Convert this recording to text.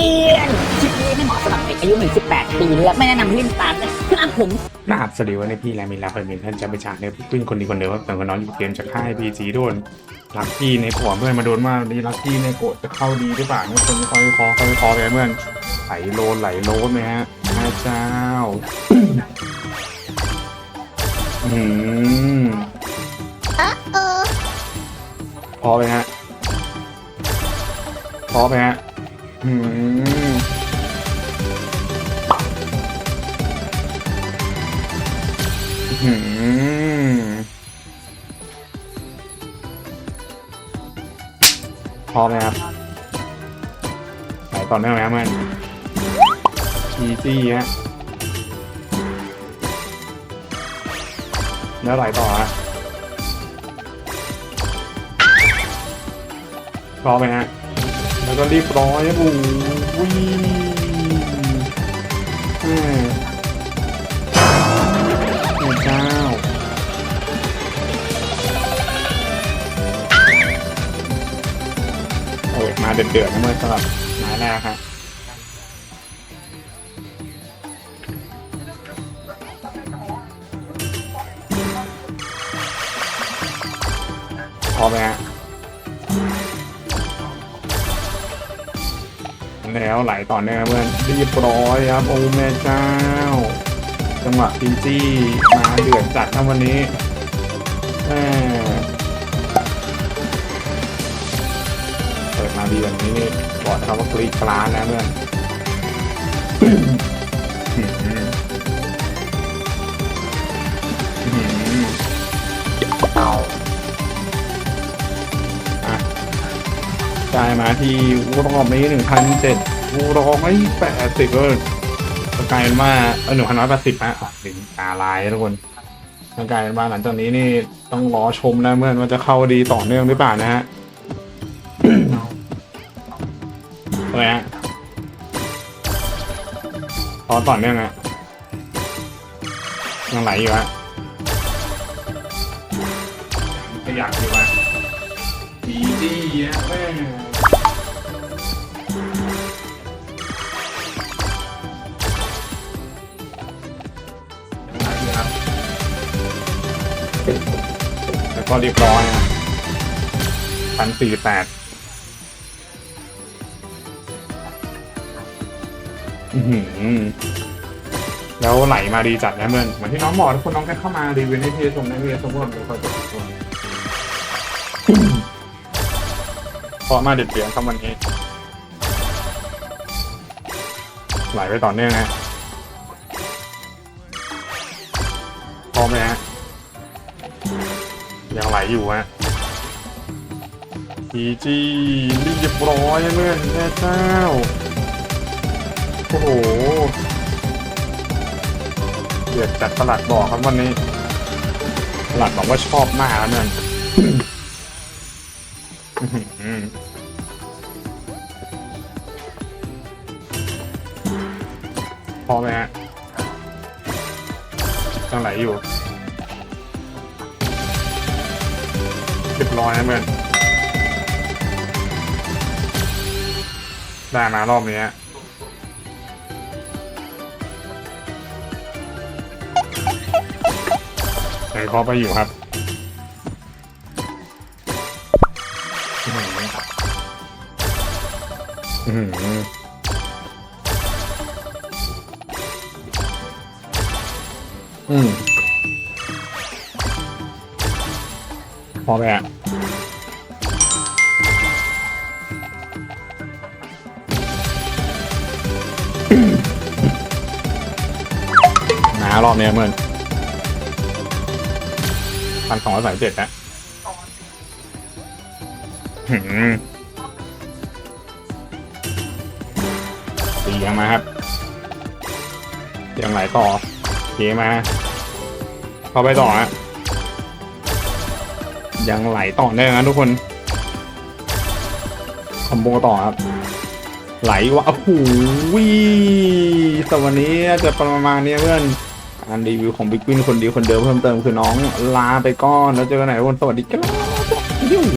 ตือนคลิปนี้ไม่เหมาะสำหรับเด็กอายุ18 ปี และไม่แนะนำให้เล่นตามนะครับผมนะครับสวัสดีวันนี้พี่แลมีลาเปิดมินท่านจะไปฉากเนี่ยพี่เป็นคนดีคนเดิมว่าแต่คนน้องอยู่เกมจากค่ายพีจีโดนลักกี้ในผัวเพื่อนมาโดนว่านี่ลักกี้ในโกรธจะเข้าดีหรือเปล่าเนี่ยคนคอยคอคอยคอไปเพื่อนไหลโลนไหลโลนไหมฮะพระเจ้าอืมเออพอไหมฮะพอไหมฮะ อืมอืมพร้อมไหมครับไหนต่อเนื่องไหมครับเพื่อนอีซี่ฮะแล้วไหลต่อฮะพร้อมไหมฮะ แล้วก็รีบร้อยบูวิ่แม่แม่เจ้าเปิดมาเดือดๆนะเมื่อสำหรับไม้แรกครับพอไหมฮะ แล้วไหลต่อเนื่องเพื่อนเรียบร้อยครับ โอ้แม่เจ้า จังหวะพินจี้มาเดือดจัดนะวันนี้แม่เปิดมาดีแบบนี้นี่บอกนะครับว่ากรีดกลานนะเพื่อน จ่ายมาที่รอบนี้หนึ่งพันเจ็ดร้อยแปดสิบเออกลายเป็นว่าเออหนึ่งพันร้อยแปดสิบฮะถึงตาลายทุกคนกลายเป็นว่าหลังจากนี้นี่ต้องรอชมนะเมื่อนว่าจะเข้าดีต่อเนื่องหรือเปล่านะฮะอะไรฮะตอต่อเนื่องอะยังไหลอยู่ฮะก็อยากอยู่ฮะ ดีดีอะแม่ยังไหลอยู่ครับแล้วก็เรียบร้อยนะพันสี่แปดอือหือแล้วไหลมาดีจัดนะเพื่อนเหมือนที่น้องบอกทุกคนน้องแค่เข้ามารีวิวให้พี่ชมในพี่ชมพวกเราคอยกดติดตามเพาะมาเด็ดเดี่ยวครับวันนี้ ไหลไปต่อเนื่องฮะพร้อมไหมฮะยังไหลอยู่ฮะพีจีรียบร้อยเพื่อนแม่เจ้า โอ้โหเดือดจัดตลาดบอกครับวันนี้ตลาดบอกว่าชอบมากแล้วเนี่ย พอไหมฮะยังไหลอยู่เรียบร้อยนะเพื่อนได้มารอบนี้ฮะไหนพอไปอยู่ครับ อื้อหืออื้อหืออืมพอไปอะหนารอบเนี้ยเหมือนพันสองร้อยสายเจ็ดนะหืม ยังมาครับยังไหลต่อเกมาเข้าไปต่อฮะยังไหลต่อเนื่องนะทุกคนคอมโบต่อครับ ไหลวะโอ้โหแต่วันนี้จะประมาณนี้เพื่อนการรีวิวของบิ๊กวินคนดีคนเดิมเพิ่มเติมคือน้องลาไปก่อนแล้วเจอกันไหนทุกคนสวัสดีครับ